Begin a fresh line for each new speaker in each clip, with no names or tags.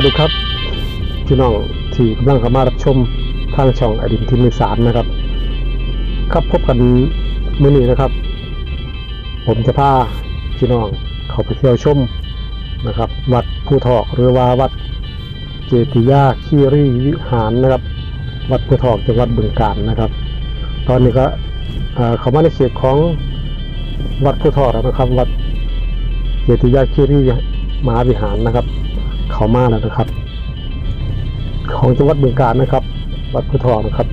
วัสดีครับพี่น้องที่กำลังเข้ามารับชมทางช่องอดินทิมสารนะครับ ครับพบกันมื้อนี้นะครับ ผมจะพาพี่น้องเขาไปเที่ยวชมนะครับ วัดผู้ทอกหรือว่าวัดเจติยาคีรีวิหารนะครับ วัดผู้ทอกจังหวัดบึงกาฬนะครับ ตอนนี้ก็เอ่อเขามาในเขตของวัดผู้ทอกนะครับ วัดเจติยาคีรีมหาวิหารนะครับ เขามาแล้วนะครับ ของจังหวัดบึงกาฬนะครับ วัดพุทธทองนะครับ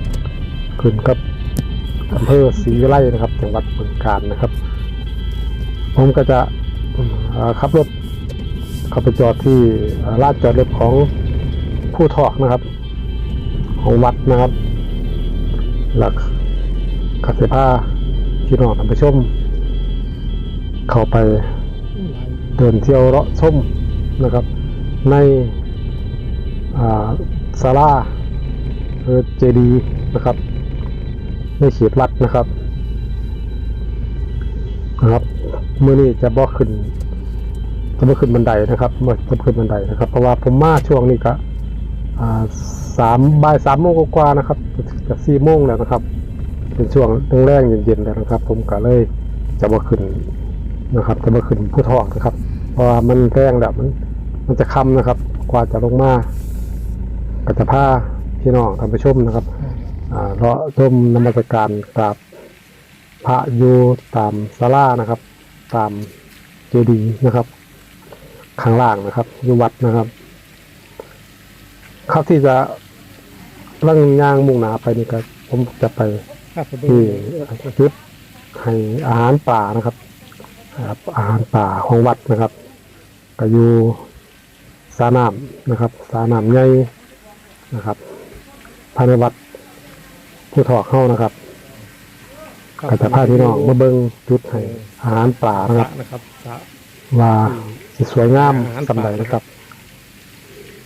ขึ้นกับอำเภอศรีวิไลนะครับ จังหวัดบึงกาฬนะครับ ผมก็จะขับรถเข้าไปจอดที่ลานจอดรถของผู้ทอกนะครับ ของวัดนะครับ หลักกัสผ้าพี่น้องท่านผู้ชม เข้าไปเดินเที่ยวเลาะชมนะครับ ในอ่าศาลาหรือเจดีนะครับในเขตวัดนะครับนะครับเมื่อนี้จะบ่ขึ้นจะบ่ขึ้นบันไดนะครับมื่จะขึ้นบันไดนะครับ เพราะว่าผมมาช่วงนี้ก็สามบ่ายสามโมงกว่านะครับจะสี่โมงแล้วนะครับ เป็นช่วงแรงเย็นๆแล้วนะครับ ผมก็เลยจะบ่ขึ้นนะครับ จะบ่ขึ้นผู้ทอกนะครับ เพราะว่ามันแรงแล้วมัน มันจะค่ำนะครับ กว่าจะลงมาก็จะพาพี่น้องท่านผู้ชมนะครับอ่าเลาะชมนมัสการกราบพระอยู่ตามศาลานะครับ ตามเจดีย์นะครับ ข้างล่างนะครับอยู่วัดนะครับ ครับที่จะเรื่องย่างมุ่งหนาไปนี่ก็ผมจะไปที่จุดให้อาหารป่านะครับครับอาหารป่าของวัดนะครับ ก็อยู่ สาน้ำนะครับ สาน้ำใหญ่นะครับภายในวัดผู้ถอกเข้านะครับก็จะพาพี่น้องมาเบิ้งจุดให้อาหารป่านะครับ
นะครับพระ
ว่าสิสวยงาม
อาหารป่า
สำใดนะครับ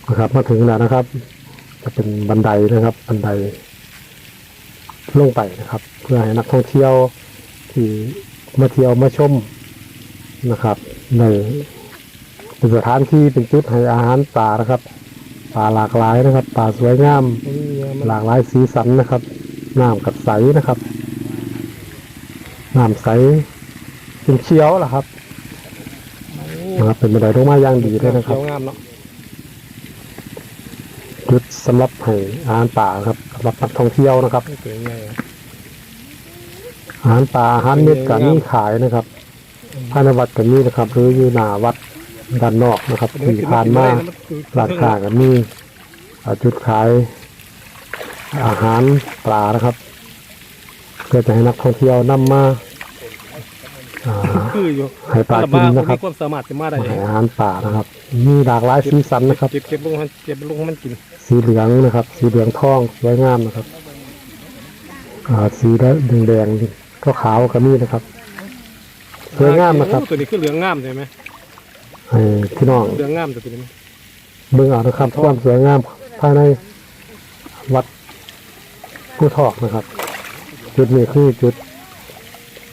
นะครับ มาถึงแล้วนะครับ จะเป็นบันไดนะครับ บันไดลงไปนะครับ เพื่อให้นักท่องเที่ยวที่มาเที่ยวมาชมนะครับใน เป็นสถานที่เป็นจุดให้อาหารป่านะครับป่าหลากหลายนะครับป่าสวยงาม
นี่มัน
หลากหลายสีสันนะครับน้ำกับใสนะครับน้ำใสเป็นเขียวล่ะครับนะครับ เป็นบันไดลงมาอย่างดีเลยนะครับ
เขียวงามเนาะ
จุดสำหรับให้อาหารป่าครับสำหรับนักท่องเที่ยวนะครับ
ไม่เก่งไงอะ
อาหารป่าอาหารเม็ดกับนี่ขายนะครับภายในวัดกับนี่นะครับ หรืออยู่หน้าวัด ด้านนอกนะครับที่ผ่านมาร้านค้ากับนี่อ่าจุดขาย อาหารปลานะครับเพื่อจะให้นักท่องเที่ยวนำมาอ่า
คืออยู่
ให้ปลากินนะครับ
มีความสามารถจะมาได้
ให้อาหารป่านะครับ มีหลากหลายสีสันนะครับ
เก็บเก็บลงมันเก็บลงให้มันกิน
สีเหลืองนะครับ สีเหลืองทองสวยงามนะครับอ่าสีแดงแดงๆก็ขาวๆก็มีนะครับสวยงามนะครับ
โอ้ตัวนี้คือเหลืองงามใช่ไหม
ให้พี่น้อง
เหลืองงามตัวนี้
เบิ่งเอานะครับความสวยงามภายในวัดผู้ทอกนะครับ จุดนี้คือจุด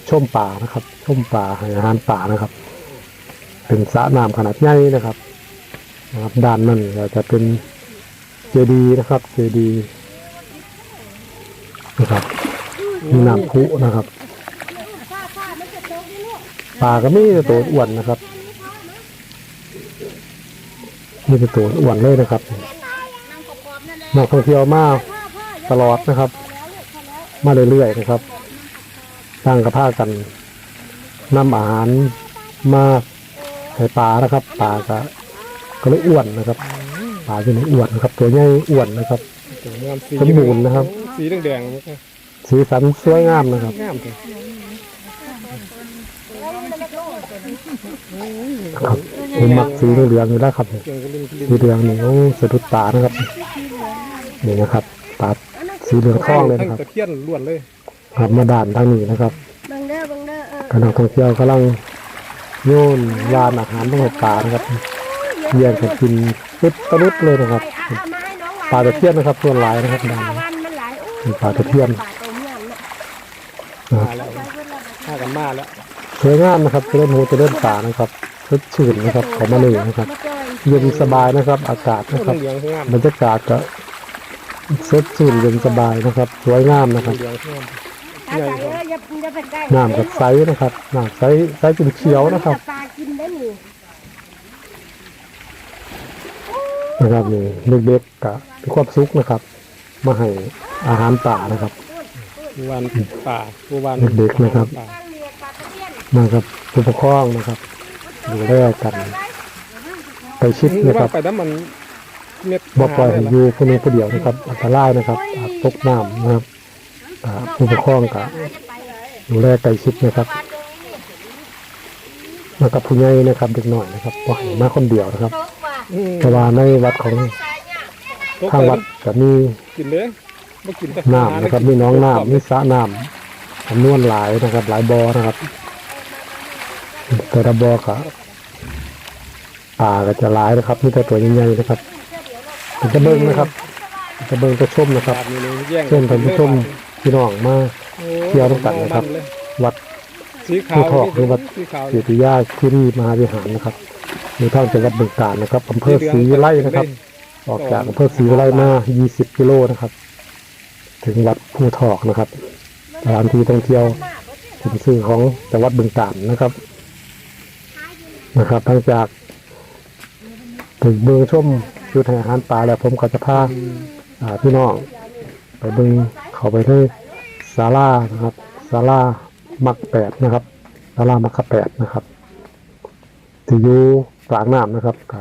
ชมป่านะครับ ชมป่าให้อาหารป่านะครับ เป็นสระน้ำขนาดใหญ่นะครับนะครับ ด้านนั้นก็จะเป็นเจดีย์นะครับ เจดีย์นะครับมีน้ำพุนะครับ ป่าก็มีแต่ตัวอ้วนนะครับ มีแต่ตัวอ้วนเลยนะครับนักท่องเที่ยวมาตลอดนะครับ มาเรื่อยๆนะครับตั้งกระพากันนำอาหารมาให้ปลานะครับปลาก็ก็เลยอ้วนนะครับปลาจะไม่อ้วนนะครับ ตัวใหญ่อ้วนนะครับ
สวยงามสี
สมบูรณ์นะครับ
สีแดง
สีสันสวยงามนะครับ
ๆงามเลย
ครับผมมักสีเหลืองอยู่แล้วครับสีเหลืองนี่โอ้สะดุดตานะครับนี่นะครับตาสีเหลืองทองเลย
ทั้ง
นะครับ
ตะเคียนล้วนเลย
ครับมาด่านทางนี้นะครับ
บังเด้อบังเด้อเออ
กำลังท่องเที่ยวกำลังโยนวานอาหารต้องห้ปลานะครับเยี่ยงกันกินปึ๊ดตะลุดเลยนะครับ
เอามาให้น้อง
ปลาตะเพียนนะครับส่วนหลายนะครับด่าน
ปลา
นี้
วันมันหลายโอ้
เป็นปลาตะเพียน
ปลาตัวเมียนน่ะ
มาแล้วมากันมาแล้ว
สวยงามนะครับจะเล่นหูจะเล่นป่านะครับสดชื่นนะครับเขามาเลยนะครับ
มาเจอ
เย็นสบายนะครับ อากาศนะครับ
เหลืองๆงาม
บรรยากาศก็สดชื่นเย็นสบายนะครับ สวยงามนะครับ
เหลืองๆงาม
ตาใส่เอออย่าอย่าไปใกล้
น้ำกับใสนะครับน้ำใสใสจนเขียวนะครับ
ปลากินได้นี่
นะครับนี่เด็กๆก็มีความสุขนะครับ มาให้อาหารป่านะครับ
ผู้วันป่าผู้วัน
เด็กๆนะครับ
ป่า
ตั้งเรียกปลาตะเพียน
นะครับผู้ปกครองนะครับดูแลกัน ไปชิด
หรือ
นะค
ว่า
รับ
ไปน้ำมันเม็ด
บ่ปล่อยให้อยู่คนนี้ผู้เดียวนะครับอันตรายนะครับอาจตกน้ำนะครับอ่าผู้ปกครองก็ดูแลใกล้ชิดนะครับ มากับผู้ใหญ่นะครับเด็กหน่อยนะครับบ่ให้มาคนเดียวนะครับ
อืม
เพราะว่าในวัดของ
ตก
ทาง
ไป
วัดก็มี
กินเลยไม่กินแต่
น้ำนะครับมีหน้องน้ำมีสระน้ำจำนวนหลายนะครับ หลายบ่อนะครับ แต่ละบ่อก็ป่าก็จะหลายนะครับมีแต่ตัวใหญ่ๆนะครับเป็นกระเบื้องนะครับเป็นกระเบื้องกระชมนะครับ
บาดนี้เลยแย่ง
เชิญท่านผู้ชมพี่น้องมา
โอ้
เที่ยวน้ำกันนะครับ
เลย
วัด
สีขาว
ผู้ทอกหรือวัด
สีขาว
เกียรติยาคีรีมหาวิหารนะครับอยู่ทางจังหวัดบึงกาฬนะครับอำเภอศรีวิไลนะครับ ออกจากอำเภอศรีวิไลมา 20 กิโลนะครับ ถึงวัดภูทอกนะครับสถานที่ท่องเที่ยวถิ่นซื่อของจังหวัดบึงกาฬนะครับ นะครับหลังจากถึงเบืองชมจุดให้อาหารปลาแล้วผมก็จะพาพี่น้องไปเบึงเข้าไปที่ศาลานะครับศาลามักแปดนะครับศาลามักขะแปดนะครับที่อยู่กลางน้ำนะครับก็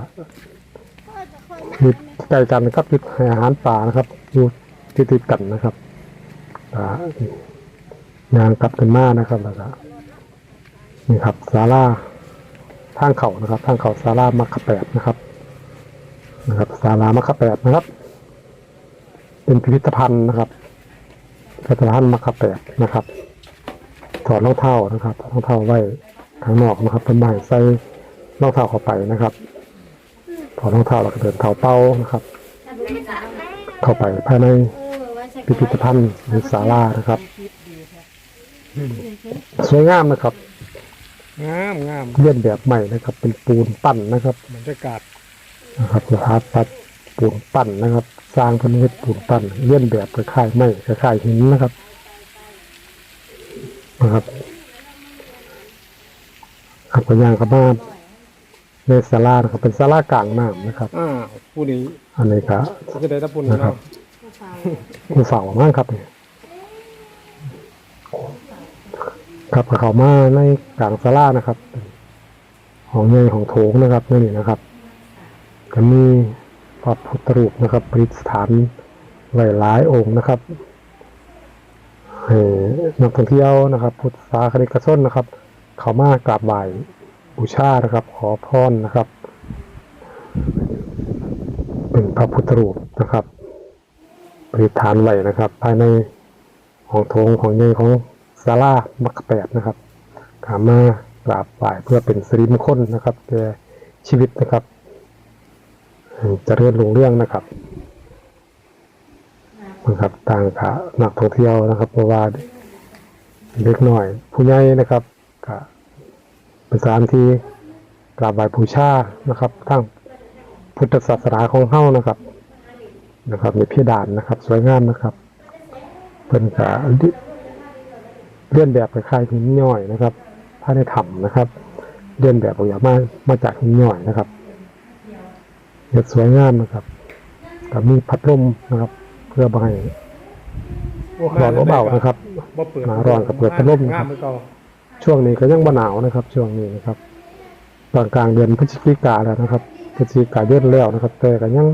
อยู่ใกล้กันนะครับจุดให้อาหารปลานะครับอยู่ติดติดกันนะครับอ่างกลับกันมานะครับแล้วก็นี่ครับศาลา ทางเขานะครับ ทางเขาศาลามัคคแปดนะครับนะครับศาลามัคคแปดนะครับ เป็นพิพิธภัณฑ์นะครับพิพิธภัณฑ์มัคคแปดนะครับถอดรองเท้านะครับรองเท้าไว้ข้างนอกนะครับเป็นใหม่ใส่รองเท้าเข้าไปนะครับถอดรองเท้าแล้วก็เดินเท้าเป้านะครับ เข้าไปภายในพิพิธภัณฑ์หรือศาลานะครับสวยงามนะครับ
งามงาม
เลียนแบบใหม่นะครับ เป็นปูนปั้นนะครับ
บรรยากาศ
นะครับสถาปัตย์ปูนปั้นนะครับ สร้างเป็นเฮ็ดปูนปั้นเลียนแบบคล้ายๆไม้คล้ายๆหินนะครับนะครับขับกระยางกับมาในศาลานะครับเป็นศาลากลางน้ำนะครับ
อ้าวผู้นี้
อันนี้ก็
จะได้รับปุ่น
นะครับ
เนาะ
ผู้เฝ้ามากครับเนี่ย ครับกับเขามาในกลางศาลานะครับ ของใหญ่ของโถงนะครับนี่นะครับก็มีพระพุทธรูปนะครับประดิษฐานหลายองค์นะครับให้นักท่องเที่ยวนะครับ พุทธศาสนิกชนนะครับ เขามากราบไหว้บูชานะครับ ขอพรนะครับ เป็นพระพุทธรูปนะครับประดิษฐานไว้นะครับ ภายในของโถงของใหญ่ของ ศาลามักแปดนะครับขามากราบไหว้เพื่อเป็นสิริมงคลนะครับแก่ชีวิตนะครับจะเรื่อนลงเรื่องนะครับนะครับต่างกับนักท่องเที่ยวนะครับ เพราะว่าเล็กหน่อย ผู้ใหญ่นะครับก็เป็นสถานที่กราบไหว้บูชานะครับทั้งพุทธศาสนาของเฮ้านะครับนะครับมีพิดานนะครับ สวยงามนะครับเป็นกะ เลื่อนแบบคล้ายๆหินย่อยนะครับถ้าในถ้ำนะครับเลื่อนแบบออกมามาจากหินย่อยนะครับเห็ดสวยงามนะครับกับมีพัดลมนะครับ เพื่อบ่ให้ร้อนเบาๆนะครับ
บ่เปิด
หนาร้อนกับเปิดพัดลมนะครับ
งามเหมือนเก่า
ช่วงนี้ก็ยังบ่หนาวนะครับ ช่วงนี้นะครับตอนกลางเดือนพฤศจิกาแล้วนะครับพฤศจิกายนแล้วนะครับ แต่ก็ยัง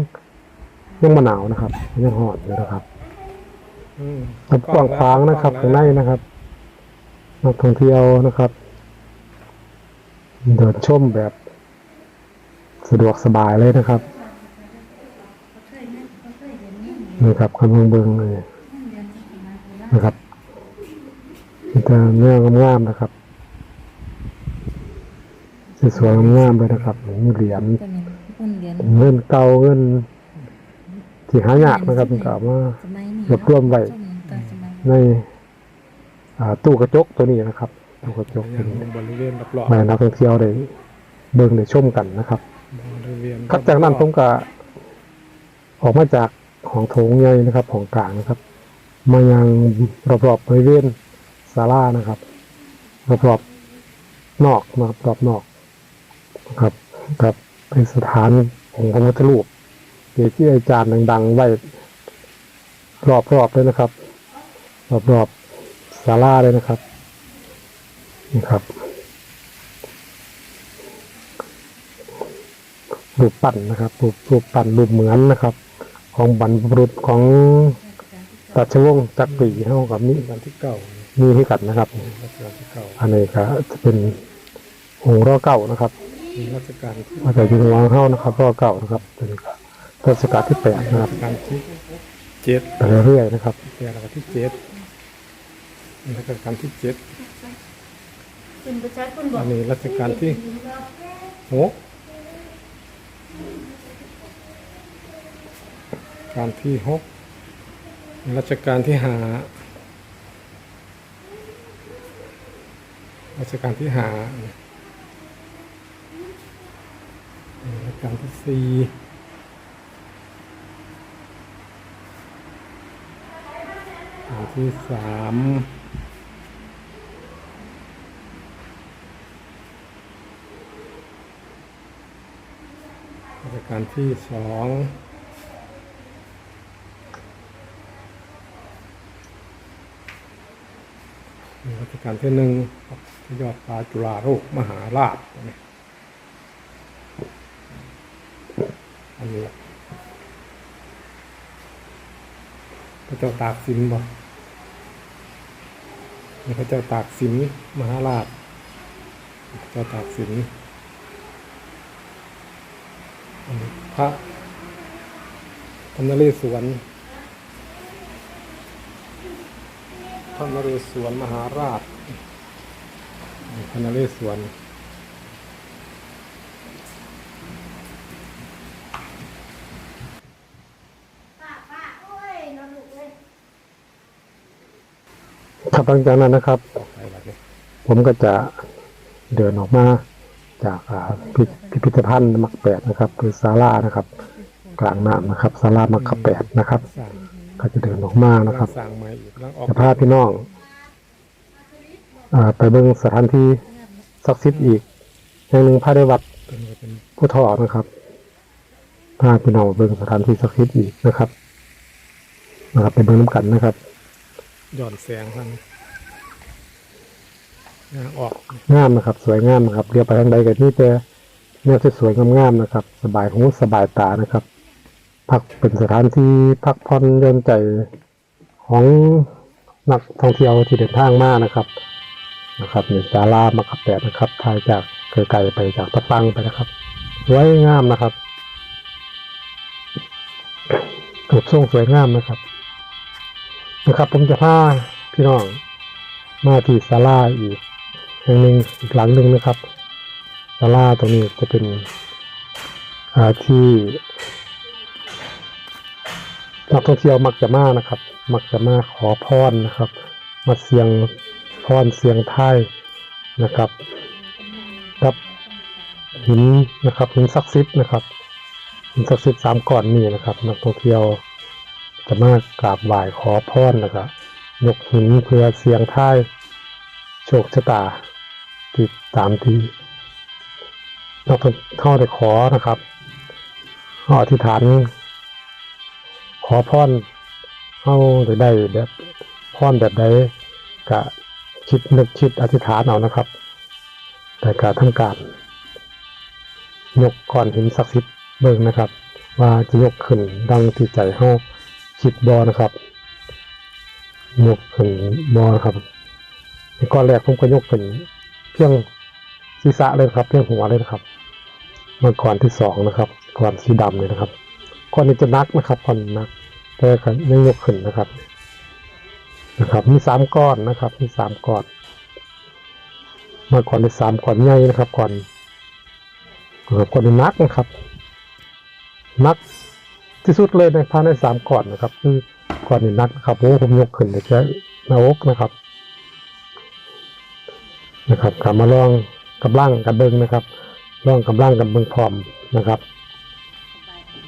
ยังบ่หนาวนะครับยังร้อนอยู่นะครับ
อืม
กับกว้างขวางนะครับข้างในนะครับ นักท่องเที่ยวนะครับ เดินชมแบบสะดวกสบายเลยนะครับนี่ครับคำเบิงเบิงเลยนะครับมีแต่เนื้องามๆนะครับสวยๆงามๆเลยนะครับมีเหรียญ
ตัวนี้อุ่นเหรียญ
เงินเก่าเงินที่หายากนะครับมันก็เอามา
สมัยนี้
รวบรวมไว้
ช่ว
ใน ตู้กระจกตัวนี้นะครับตู้กระจก
อ
เป็
ย่านงบริเวณรอบ
แม่นักท่องเที่ยวได้เบิ่งได้ชมกันนะครับ
ๆบริเวณยน
ครับจากนั้นผมก็ออกมาจากของโถงใหญ่นะครับ ของกลางนะครับ มายังรอบๆบริเวณศาลานะครับรอบๆนอกนะครับรอบนอกนะครับกับเป็นสถานของพระพุทธรูปที่อาจารย์ดังๆไว้รอบๆเลยนะครับ รอบๆ ศาลาเลยนะครับ นี่ครับรูปปั้นนะครับรูปรูปปั้นรูปเหมือนนะครับ ของบรรพบุรุษของราชวงศ์จักรีเท่ากับนี้
รัชกาลที่เก้า
มีให้กันนะครับ
รัชกาลที่เก้า
อันนี้ก็จะเป็นองค์รอเก่านะครับ
มีรัชกาลที่
มาจากยุควังเข้านะครับรอเก่านะครับตัวนี้ก็รัชกาลที่แปดนะครับ
รัชกาลที่เจ็ด
ไปเรื่อยๆนะครับ
แปดรัชกาลที่เจ็ด รัชกาลที่เจ็ด
คุณประชาชนบอ
อั
ก
นนี้รัชกาลที่หกการที่หกรัชกาลที่ห้ารัชกาลที่ห้ารัชกาลที่สี่รัชกาล ที่สามรัชกาลที่สองรัชกาลที่หนึ่งยอดฟ้าจุฬาโลกมหาราชนี่อันนี้พระเจ้าตากสินบ่ นี่พระเจ้าตากสินมหาราชพระเจ้าตากสินพระธรรมนเรศวรธระนเรศวรมหาราชธระนเรศวร
ป้าป้าโอ้ยนอนหลุกเลย
ครับหลังจากนั้นนะครับ
ไปแบบนี้
ผมก็จะเดินออกมาจากอ่าพิพิพิธภัณฑ์มักแปดนะครับคือศาลานะครับ กลางน้ำนะครับศาลามักขแปดนะครับ
สร้าง
ก็จะเดินออกมานะครับ
สร้างใหม่อีกแล้วออก
จะพาพี่น้องอาไปเบิ่งสถานที่ศักดิ์สิทธิ์อีกแห่งหนึ่งภายในวัด
เป็นเป็น
ผู้ทอนะครับพาพี่น้องไปเบิ่งสถานที่ศักดิ์สิทธิ์อีกนะครับนะครับไปเบิ่งน้ำกันนะครับ
ย้อนแสงทางยาง ออก
งามนะครับ สวยงามนะครับเรียกไปทางใดกันนี่แต่เนี่ยสวยๆงามๆนะครับ สบายหูสบายตานะครับพักเป็นสถานที่พักผ่อนหย่อนใจของนักท่องเที่ยวที่เดินทางมานะครับนะครับนี่ศาลามักขแปดนะครับถ่ายจากไกลๆไปจากตะปังไปนะครับสวยงามนะครับถูกทรงสวยงามนะครับ นะครับ ผมจะพาพี่น้องมาที่ศาลาอีก แห่งหนึ่งอีกหลังหนึ่งนะครับศาลาตรงนี้จะเป็นอาที่นักท่องเที่ยวมักจะมานะครับ มักจะมาขอพรนะครับ มาเสียงพรเสียงไทายนะครับกับหินนะครับหินศักดิ์สิทธิ์นะครับหินศักดิ์สิทธิ์สามก้อนนี้นะครับ นักท่องเที่ยวจะมากราบไหว้ขอพรนะครับยกหินเพื่อเสียงไทายโชคชะตา ที่ตามที่นักท่องเข้าได้ขอนะครับเขาอธิษฐาน ขอพรเขาได้ได้แบบพรแบบใดกะคิดนึกคิดอธิษฐานเอานะครับ แต่การทำการยกก้อนหินศักดิ์สิทธิ์เบิ่งนะครับ ว่าจะยกขึ้นดังที่ใจเฮาคิดบอนะครับ ยกขึ้นบอนะครับก้อนแรกผมก็ยกขึ้นเพียง ศีรษะเลยครับเพียงหัวเลยนะครับมื่อก่อนที่สองนะครับก่อนสีดำเลยนะครับก้อนนี้จะนักนะครับก้อนนี้นักแต่ก็ยังยกขึ้นนะครับ นะครับ มีสามก้อนนะครับ มีสามก้อนมื่อก่อนในสามก้อนใหญ่นะครับ ก่อนเอ่อก้อนนี้นักนะครับ นักที่สุดเลยในภายในสามก้อนนะครับ คือก้อนนี้นักนะครับโอ้ผมยกขึ้นเลยแค่หน้าอกนะครับ นะครับกลับมาลอง กำลังกับเบิงนะครับลองกำลังกับเบิงพร้อมนะครับ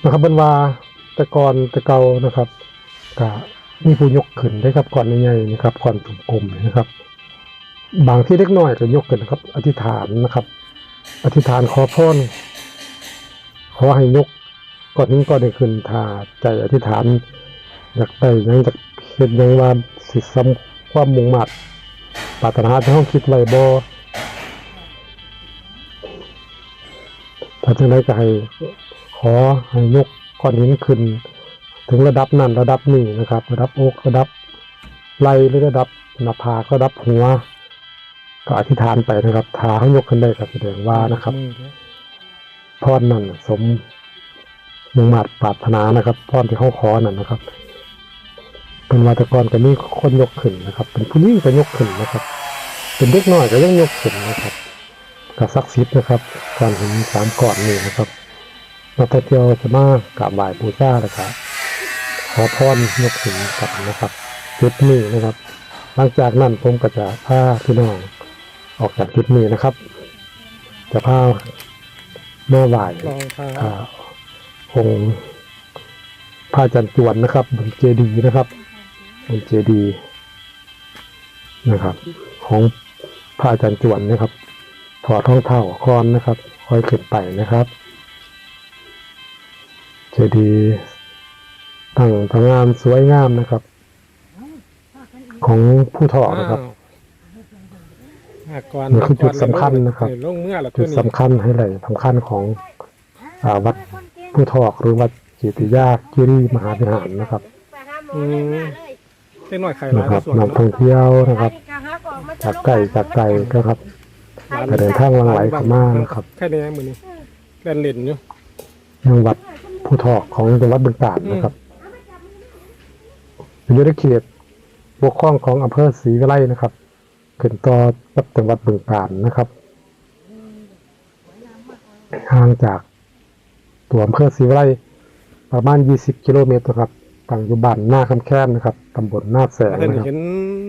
นะครับเป็นว่าต่ก่อนต่เกานะครับก็มีผู้ยกขึ้นได้ครับก่อนใหญ่ๆนะครับก่อนถุงกลมนะครับ บางที่เล็กน้อยก็ยกขึ้นนะครับ อธิษฐานนะครับ อธิษฐานขอพรขอให้ยกก่อนนี้ก่อนได้ขึ้นถ้าใจอธิษฐานอยากได้ยังจากเห็นยังว่าสิซ้ำความมุ่งมั่นปรารถนาที่ห้องคิดไว้บ่ ถ้าจังไดก็ให้ขอให้ยกก้อนหินขึ้น ถึงระดับนั้นระดับนี้นะครับ ระดับอกระดับไหลหรือระดับหน้าผากระดับหัวก็อธิษฐานไปนะครับถ้าเขายกขึ้นได้ก็แสดงว่านะครับ
มือเด้อ
พรนั่นสมมุ่งมั่นปรารถนานะครับพรที่เขาขอนั่นนะครับเป็นวาตกรก็มีคนยกขึ้นนะครับ เป็นผู้ยิ่งก็ยกขึ้นนะครับ เป็นเด็กน้อยก็ยังยกขึ้นนะครับ กับศักดิ์สิทธิ์นะครับการเห็นสามก่อนนี่นะครับนักท่องเที่ยวจะมากราบไหว้บูชาแล้วก็ขอพรยกขึ้นกันนะครับจุดนี้นะครับ หลังจากนั้นผมก็จะพาพี่น้องออกจากจุดนี้นะครับ จะพาแม่ไหว้
ลองทา
อ่าองค์พระอาจันทร์จวนนะครับบนเจดีย์นะครับบนเจดีย์นะครับ ของพระอาจารย์จวนนะครับ ถอดท้องเท้าคอนนะครับค่อยขึ้นไปนะครับเจดีย์ตั้งทางงามสวยงามนะครับ ของผู้ถอนะครับ
อ้าวก่อน
นี่คือจุดสำคัญนะครับ
เออลงเมื่อละ
จุดสำคัญให้เลยสำคัญของอาวัดผู้ทอกหรือวัดจิติยากิริมหาวิหารนะครับ
ไปหาหมอเลยมาเลย
เล็กน้อยไข่หลา
นะ
ย
ครับ
ส่วน
นักท่องเที่ยวนะครับ จากไกลจากไกลก็ครับ ก็เดินทางหลังไหลเข้ามานะครับ
แค่นี้มือนี้เล่นเล่นอยู่
ยังวัดผู้ทอกของจังหวัดบึงกาฬนะครับอยู่ในเขตปกครองของอำเภอศรีวิไลนะครับขึ้นต่อกับจังหวัดบึงกาฬนะครับห่างจากตัวอำเภอศรีวิไลประมาณ 20 กิโลเมตรนะครับตั้งอยู่บ้านหน้าคำแค้นนะครับตำบลหน้าแสง
เห็น
นะครับ
เห็น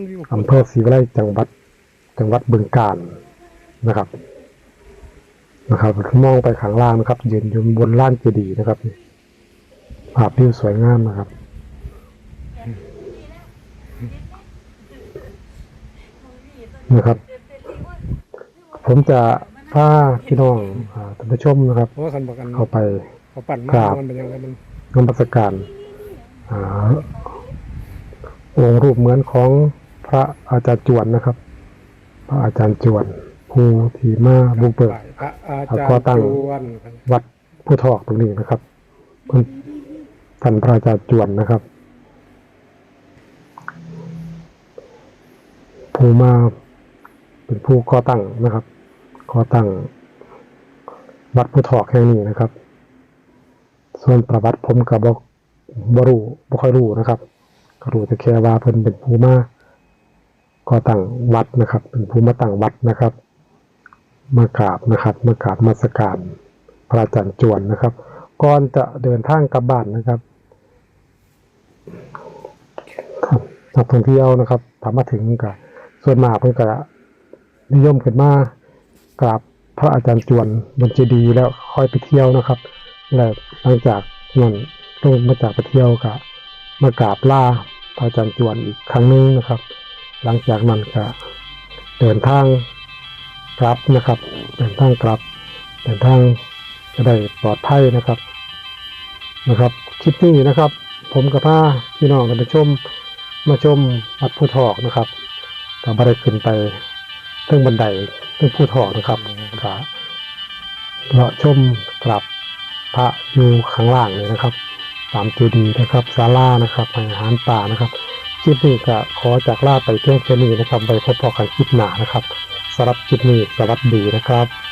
วิว
อำเภอศรีวิไลจังหวัด จังหวัดบึงกาฬ นะครับนะครับมองไปข้างล่างนะครับยืนอยู่บนล้านเจดีย์นะครับภาพวิวสวยงามนะครับนะครับ ผมจะพาพี่น้องอ่าท่านผู้ชมนะครับ
เพราะว่าคันบอกกัน
เข้าไป
เขาปั่น
ครั
มา
บ
มันเป็นยังไงมัน
นมัสการอ่าองค์รูปเหมือนของพระอาจารย์จวนนะครับ พระอาจารย์จวน ภูทีมาบุกเบิก
พระอา
เอา
จาร
ข้อ
ย์
ตั้ง
จวน
วัดผู้ทอกตรงนี้นะครับเพิ่นท่านพระอาจารย์จวนนะครับ ผู้มาเป็นผู้ก่อตั้งนะครับก่อตั้งวัดผู้ทอกแห่งนี้นะครับ ส่วนประวัติผมกับบบ่รู้บ่ค่อยรู้นะครับก็รู้แต่แค่ว่าเพิ่นเป็นผู้มาก่อตั้งวัดนะครับ เป็นผู้มาตั้งวัดนะครับ มากราบนะครับ มากราบมาสการพระอาจารย์จวนนะครับ ก่อนจะเดินทางกลับบ้านนะครับครับนักท่องเที่ยวนะครับถามมาถึงกับส่วนมากเพิ่นก็นิยมขึ้นมากราบพระอาจารย์จวนบนเจดีย์แล้วค่อยไปเที่ยวนะครับ และหลังจากนั้นลงมาจากไปเที่ยวก็มากราบลาพระอาจารย์จวนอีกครั้งหนึงนะครับ หลังจากนั้นก็เดินทาง กลับนะครับเดินทางกลับเดินทางจะได้ปลอดภัยนะครับนะครับคลิปนี้นะครับ ผมกับพ่าพี่น้องกันไปชมมาชมวัดผู้ทอกนะครับก็บ่ได้ขึ้นไปเรื่องบันไดเรื่องผู้ทอกนะครับก็เลาะชมกลับพระอยู่ข้างล่างเลยนะครับสามเจดีนะครับศาลานะครับอาหารป่านะครับคลิปนี้ก็ขอจากลาไปเพียงแค่นี้นะครับไปพบพอกันคลิปหน้านะครับ สำหรับคลิปนี้สวัสดีนะครับ